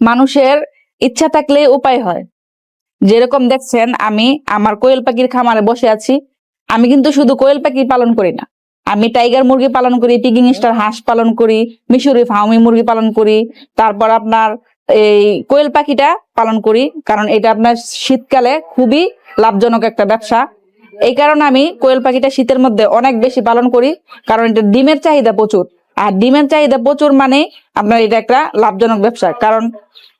মানুষের ইচ্ছা থাকলে উপায় হয়। যেরকম দেখছেন, আমি আমার কোয়েল পাখির খামারে বসে আছি। আমি কিন্তু শুধু কোয়েল পাখি পালন করি না। আমি টাইগার মুরগি পালন করি পিকিং স্টার হাঁস পালন করি, মিশরি ফাউমি মুরগি পালন করি, তারপর আপনার এই কোয়েল পাখিটা পালন করি, কারণ এটা আপনার শীতকালে খুবই লাভজনক একটা ব্যবসা। এই কারণে আমি কোয়েল পাখিটা শীতের মধ্যে অনেক বেশি পালন করি, কারণ এটা ডিমের চাহিদা প্রচুর। আর ডিমের চাহিদা প্রচুর মানে আপনার এটা একটা লাভজনক ব্যবসা। কারণ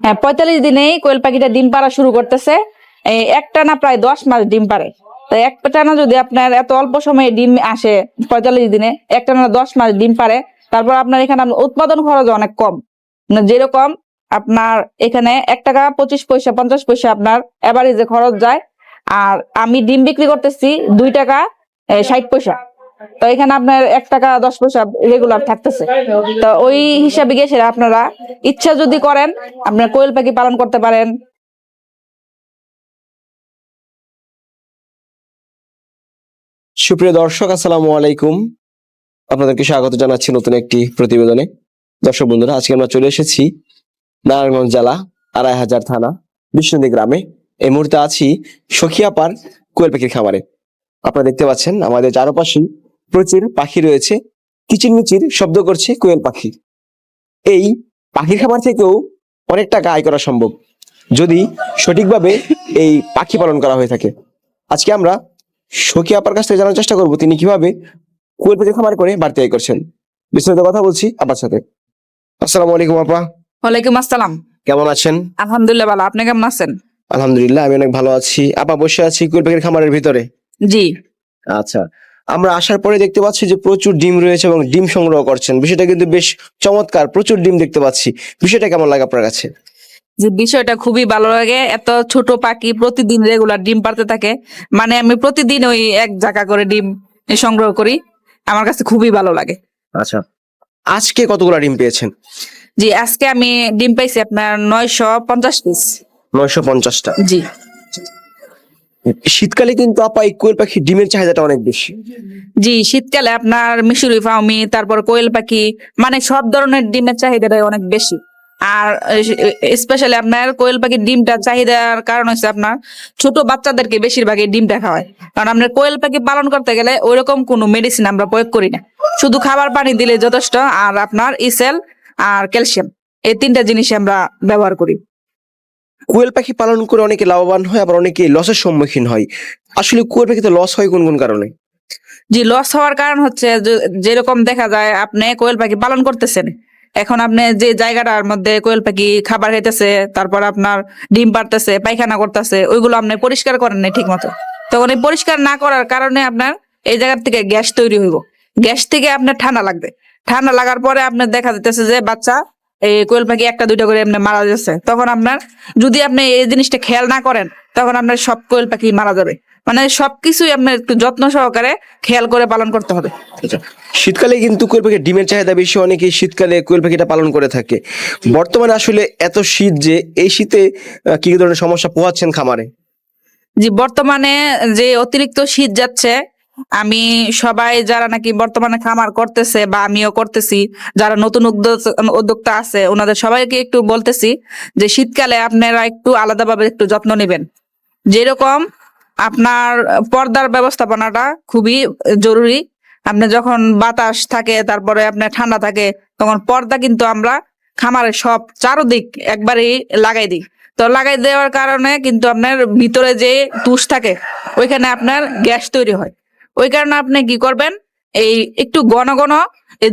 হ্যাঁ পঁয়তাল্লিশ দিনেই কোয়েল পাখিটা ডিম পাড়া শুরু করতেছে। একটা না প্রায় দশ মাস ডিম পারে তো একটা টানা যদি আপনার এত অল্প সময়ে ডিম আসে পঁয়তাল্লিশ দিনে একটা না দশ মাস ডিম পারে তারপর আপনার এখানে উৎপাদন খরচ অনেক কম। মানে যেরকম আপনার এখানে এক টাকা পঁচিশ পয়সা, পঞ্চাশ পয়সা আপনার এভারেজে খরচ যায়। আর আমি ডিম বিক্রি করতেছি দুই টাকা ষাট পয়সা। তো এখানে আপনার এক টাকা দশ পয়সা রেগুলার থাকতেছে। তো ওই হিসাবে গিয়ে সেটা আপনারা ইচ্ছা যদি করেন, আপনার কোয়েল পাখি পালন করতে পারেন। সুপ্রিয় দর্শক, আসসালামু আলাইকুম। আপনাদেরকে স্বাগত জানাচ্ছি নতুন একটি প্রতিবেদনে। দর্শক বন্ধুরা, আজকে আমরা চলে এসেছি নারায়ণগঞ্জ জেলা, আড়াই হাজার থানা বিষ্ণুদী গ্রামে। এই মুহূর্তে আছি সখিয়াপার কোয়েল পাখির খামারে। আপনারা দেখতে পাচ্ছেন, আমাদের চারপাশে প্রচুর পাখি রয়েছে। কিচিরমিচির শব্দ করছে কোয়েল পাখি। এই পাখির খামার থেকেও অনেক টাকা আয় করা সম্ভব যদি সঠিকভাবে এই পাখি পালন করা হয়ে থাকে। আজকে আমরা সখী আপার কাছ থেকে জানার চেষ্টা করব তিনি কীভাবে কুয়েল পাখি খামার করে বাড়তি আয় করছেন। বিস্তারিত কথা বলছি আপার সাথে। আসসালামু আলাইকুম আপা। ওয়ালাইকুম আসসালাম। কেমন আছেন? আলহামদুলিল্লাহ ভালো। আপনি কেমন আছেন? আলহামদুলিল্লাহ আমি অনেক ভালো আছি। আপা বসে আছি কুয়েল পাখির খামারের ভিতরে। জি। আচ্ছা আমরা আসার পরে দেখতে পাচ্ছি যে প্রচুর ডিম রয়েছে এবং ডিম সংগ্রহ করছেন। বিষয়টা কিন্তু বেশ চমৎকার প্রচুর ডিম দেখতে পাচ্ছি। বিষয়টা কেমন লাগে আপনার কাছে? যে বিষয়টা খুবই ভালো লাগে এত ছোট পাখি প্রতিদিন রেগুলার ডিম পারতে থাকে। মানে আমি প্রতিদিন ওই এক জায়গা করে ডিম সংগ্রহ করি আমার কাছে খুবই ভালো লাগে। আচ্ছা আজকে কতগুলো ডিম পেয়েছেন? জি আজকে আমি ডিম পাইছি আপনার নয়শো পঞ্চাশ পিস নয়শো পঞ্চাশটা। জি। শীতকালে কিন্তু আপা এই কোয়েল পাখির ডিমের চাহিদাটা অনেক বেশি। জি, শীতকালে আপনার মিশরি, ফাউমি, তারপর কোয়েল পাখি মানে সব ধরনের ডিমের চাহিদাটাই অনেক বেশি। আর স্পেশালি আপনার কোয়েল পাখির ডিমটা চাহিদার কারণ হচ্ছে আপনার ছোট বাচ্চাদেরকে বেশিরভাগই ডিমটা খাওয়ায় কারণ আপনার কোয়েল পাখি পালন করতে গেলে ওইরকম কোনো মেডিসিন আমরা প্রয়োগ করি না। শুধু খাবার পানি দিলে যথেষ্ট, আর আপনার ইসেল আর ক্যালসিয়াম এই তিনটা জিনিস আমরা ব্যবহার করি। কোয়েল পাখি পালন করে অনেকে লাভবান হয়, আবার অনেকে লসের সম্মুখীন হয়। আসলে কোয়েল পাখিতে লস হয় কোন কোন কারণে? জি, লস হওয়ার কারণ হচ্ছে যেরকম দেখা যায়, আপনি কোয়েল পাখি পালন করতেছেন। এখন আপনি যে জায়গাটার মধ্যে কোয়েল পাখি খাবার খাইতেছে, তারপর আপনার ডিম পারতেছে পায়খানা করতেছে, ওইগুলো আপনি পরিষ্কার করেন ঠিক মতো তখন এই পরিষ্কার না করার কারণে আপনার এই জায়গার থেকে গ্যাস তৈরি হইব। গ্যাস থেকে আপনার ঠান্ডা লাগবে। ঠান্ডা লাগার পরে আপনার দেখা যাইতেছে যে, বাচ্চা এই কোয়েল পাখি একটা দুইটা করে এমনি মারা যাচ্ছে। তখন আপনার যদি আপনি এই জিনিসটা খেয়াল না করেন তখন আপনার সব কোয়েল পাখি মারা যাবে। মানে সবকিছুই আপনার একটু যত্ন সহকারে খেয়াল করে পালন করতে হবে। শীতকালে কিন্তু কোয়েল পাখির ডিমের চাহিদা বেশি অনেকে শীতকালে কোয়েল পাখিটা পালন করে থাকে। বর্তমানে আসলে এত শীত যে এই শীতে কি ধরনের সমস্যা পোহাচ্ছেন খামারে? জি বর্তমানে যে অতিরিক্ত শীত যাচ্ছে আমি সবাই যারা নাকি বর্তমানে খামার করতেছে বা আমিও করতেছি, যারা নতুন উদ্যোক্তা আছে, ওনাদের সবাইকে একটু বলতেছি যে শীতকালে আপনারা একটু আলাদাভাবে একটু যত্ন নেবেন। যেরকম আপনার পর্দার ব্যবস্থাপনাটা খুবই জরুরি। আপনি যখন বাতাস থাকে, তারপরে আপনার ঠান্ডা থাকে, তখন পর্দা কিন্তু আমরা খামারের সব চারোদিক একবারেই লাগাই দিই। তো লাগাই দেওয়ার কারণে কিন্তু আপনার ভিতরে যে তুষ থাকে, ওইখানে আপনার গ্যাস তৈরি হয়। ওই কারণে আপনি কি করবেন? এই একটু ঘন ঘন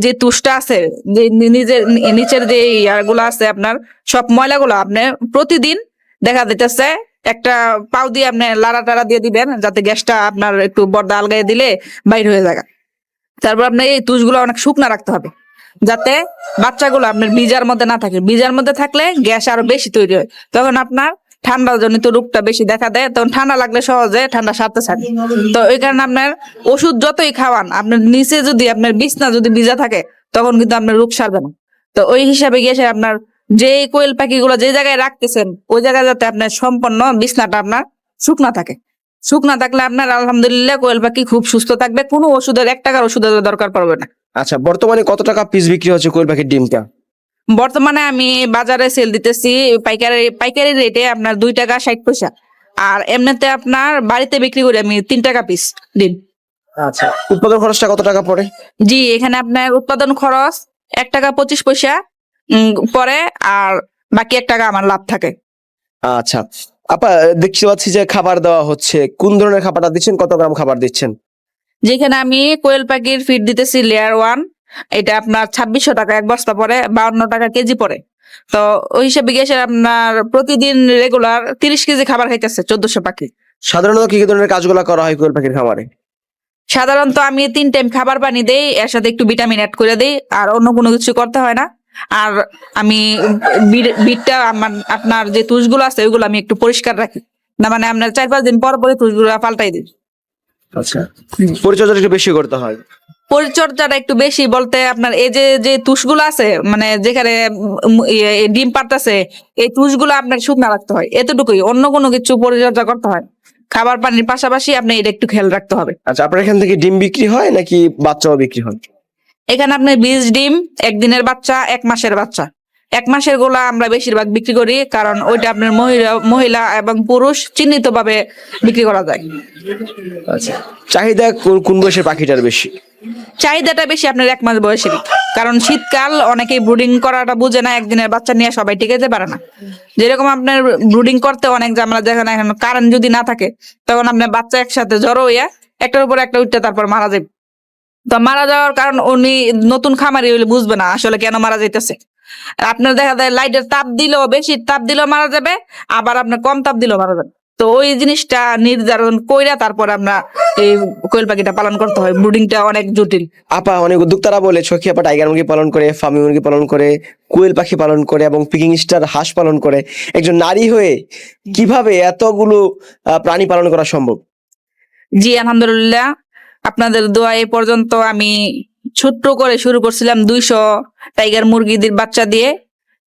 যে তুষটা আছে, যে নিজের নিচের যে ইয়ারগুলো আছে আপনার, সব ময়লাগুলো আপনি প্রতিদিন দেখা দিতেছে একটা পাও দিয়ে আপনি লাড়া টাড়া দিয়ে দিবেন, যাতে গ্যাসটা আপনার একটু বর্দা আলগাই দিলে বাইর হয়ে যায়। তারপর আপনার এই তুষগুলো অনেক শুকনা রাখতে হবে, যাতে বাচ্চাগুলো আপনার বীজার মধ্যে না থাকে। বীজার মধ্যে থাকলে গ্যাস আরও বেশি তৈরি হয়। তখন আপনার ঠান্ডা জনিত রোগটা বেশি দেখা দেয়, তখন ঠান্ডা লাগলে সহজে ঠান্ডা সারতে চায় তো ওই কারণে আপনার ওষুধ যতই খাওয়ান, আপনার নিচে যদি আপনার বিছনা যদি ভিজা থাকে, তখন কিন্তু আপনার রোগ সারবে না। তো ওই হিসাবে গিয়ে আপনার যে কোয়েল পাখিগুলো যে জায়গায় রাখতেছেন, ওই জায়গায় যাতে আপনার সম্পূর্ণ বিছনাটা আপনার শুকনা থাকে। শুকনা থাকলে আপনার আলহামদুলিল্লাহ কোয়েল পাখি খুব সুস্থ থাকবে, কোনো ওষুধের এক টাকার ওষুধের দরকার পড়বে না। আচ্ছা বর্তমানে কত টাকা পিস বিক্রি হচ্ছে কোয়েল পাখির ডিমটা? বর্তমানে আমি বাজারে সেল দিতেছি পাইকারি পাইকারি রেটে আপনার দুই টাকা ষাট পয়সা। আর এমনিতে আপনার বাড়িতে বিক্রি করি আমি তিন টাকা পিস দিন। আচ্ছা উৎপাদন খরচটা কত টাকা পড়ে? জি এখানে আপনার উৎপাদন খরচ এক টাকা পঁচিশ পয়সা পরে আর বাকি এক টাকা আমার লাভ থাকে। আচ্ছা আপা দেখতে পাচ্ছি যে খাবার দেওয়া হচ্ছে। কোন ধরনের খাবারটা দিচ্ছেন? কত গ্রাম খাবার দিচ্ছেন? যেখানে আমি কোয়েল পাখির ফিড দিতেছি লেয়ার ওয়ান এটা আপনার ছাব্বিশশো টাকা এক বস্তা পরে বাউন্ন টাকা কেজি পরে। তো ওই হিসেবে গেছে আপনার প্রতিদিন রেগুলার তিরিশ কেজি খাবার খাইতেছে চোদ্দশো পাখি। সাধারণত কি কি ধরনের কাজগুলো করা হয় কোয়েল পাখির খামারে? সাধারণত আমি তিন টাইম খাবার পানি দেই এর সাথে একটু ভিটামিন অ্যাড করে দেই আর অন্য কোনো কিছু করতে হয় না। আর আমি বিটটা আমার আপনার যে তুষগুলো আছে ওইগুলো আমি একটু পরিষ্কার রাখি। না মানে আপনার চার পাঁচ দিন পর পরে তুষগুলো পাল্টাই দিই। আচ্ছা। পরিচর্যা একটু বেশি করতে হয়। পরিচর্যাটা একটু বেশি বলতে আপনার এই যে যে তুষগুলো আছে মানে যেখানে ইয়ে, ডিম পারতেছে এই তুষগুলো আপনার শুকনা রাখতে হয়। এতটুকুই অন্য কোনো কিছু পরিচর্যা করতে হয় খাবার পানির পাশাপাশি আপনি এটা একটু খেয়াল রাখতে হবে। আচ্ছা আপনার এখান থেকে ডিম বিক্রি হয় নাকি বাচ্চাও বিক্রি হয়? এখানে আপনার বীজ ডিম একদিনের বাচ্চা এক মাসের বাচ্চা। এক মাসের গোলা আমরা বেশিরভাগ বিক্রি করি কারণ ওইটা আপনার মহিলা মহিলা এবং পুরুষ চিহ্নিত ভাবে বিক্রি করা যায়। আচ্ছা চাহিদা কোন- বয়সের পাখিটার বেশি? চাহিদাটা বেশি আপনার এক মাস বয়সের কারণ শীতকাল অনেকেই ব্রুডিং করাটা বুঝে না একদিনের বাচ্চা নিয়ে সবাই টিকে যেতে পারে না। যেরকম আপনার ব্রুডিং করতে অনেক ঝামেলা দেখেন এখন কারেন্ট যদি না থাকে তখন আপনার বাচ্চা একসাথে জড়ো হইয়া একটার উপর একটা উঠতে তারপর মারা যাবে তো মারা যাওয়ার কারণ উনি নতুন খামারি হইলে বুঝবে না আসলে কেন মারা যাইতেছে। আর আপনার দেখা যায় লাইটের তাপ দিলেও বেশি তাপ দিলেও মারা যাবে আবার আপনার কম তাপ দিলেও মারা যাবে। তো ওই জিনিসটা নির্ধারণ কইরা তারপর আমরা এই কোয়েল পাখিটা পালন করতে হয়। ব্রুডিংটা অনেক জটিল। আপা অনেক উদ্যোক্তারা বলে ছকি আপা টাইগার মুরগি পালন করে ফার্মি মুরগি পালন করে কোয়েল পাখি পালন করে এবং পিকিং স্টার হাঁস পালন করে। একজন নারী হয়ে কীভাবে এতগুলো প্রাণী পালন করা সম্ভব? জি আলহামদুলিল্লাহ। আপনাদের দোয়া এ পর্যন্ত আমি ছোট্ট করে শুরু করছিলাম দুইশো টাইগার মুরগিদের বাচ্চা দিয়ে।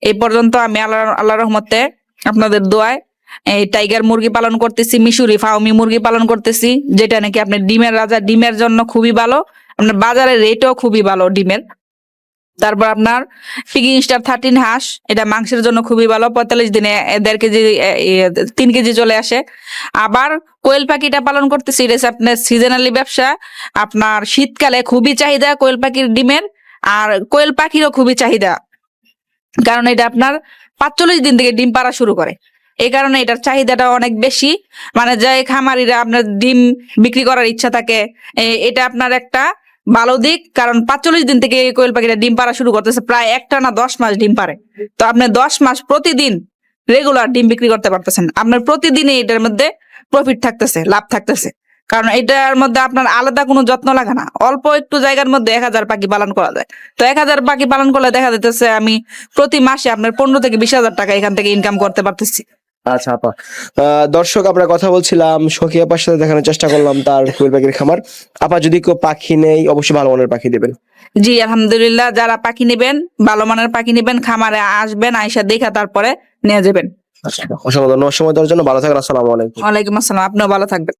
এই পর্যন্ত আমি আল্লাহ আল্লাহ রহমতে আপনাদের দোয়ায় এই টাইগার মুরগি পালন করতেছি, মিশুরি ফাউমি মুরগি পালন করতেছি, যেটা নাকি আপনার ডিমের রাজা, ডিমের জন্য খুবই ভালো। আপনার বাজারের রেটও খুবই ভালো ডিমের। তারপর আপনার পিকিং স্টার থার্টিন হাঁস এটা মাংসের জন্য খুবই ভালো, পঁয়তাল্লিশ দিনে দেড় কেজি তিন কেজি চলে আসে। আবার কোয়েল পাখিটা পালন করতেছি, এটা আপনার সিজনালি ব্যবসা, আপনার শীতকালে খুবই চাহিদা কোয়েল পাখির ডিমের, আর কোয়েল পাখিরও খুবই চাহিদা, কারণ এটা আপনার পাঁচচল্লিশ দিন থেকে ডিম পাড়া শুরু করে। এই কারণে এটার চাহিদাটা অনেক বেশি মানে যে খামারিরা আপনার ডিম বিক্রি করার ইচ্ছা থাকে এটা আপনার একটা ভালো দিক, কারণ পাঁচচল্লিশ দিন থেকে এই কোয়েল পাখিটা ডিম পাড়া শুরু করতেছে, প্রায় একটা না দশ মাস ডিম পারে তো আপনি দশ মাস প্রতিদিন রেগুলার ডিম বিক্রি করতে পারতেছেন। আপনার প্রতিদিনই এটার মধ্যে প্রফিট থাকতেছে, লাভ থাকতেছে। কারণ এটার মধ্যে আপনার আলাদা কোনো যত্ন লাগে না। অল্প একটু জায়গার মধ্যে এক হাজার পাখি পালন করা যায়। তো এক হাজার পাখি পালন করলে দেখা যেতেছে আমি প্রতি মাসে আপনার পনেরো থেকে বিশ হাজার টাকা এখান থেকে ইনকাম করতে পারতেছি। আচ্ছা আপা। আহ, দর্শক আমরা কথা বলছিলাম সখী আপার সাথে দেখানোর চেষ্টা করলাম তার কোয়েল পাখির খামার। আপা যদি কেউ পাখি নেই অবশ্যই ভালো মানের পাখি দেবেন। জি আলহামদুলিল্লাহ যারা পাখি নেবেন ভালো মানের পাখি নেবেন খামারে আসবেন আইসা দেখা তারপরে নিয়ে যাবেন। অসংখ্য ধন্যবাদ। সময় দেওয়ার জন্য ভালো থাকবেন আসসালামু আলাইকুম। ওয়ালাইকুম আসসালাম আপনিও ভালো থাকবেন।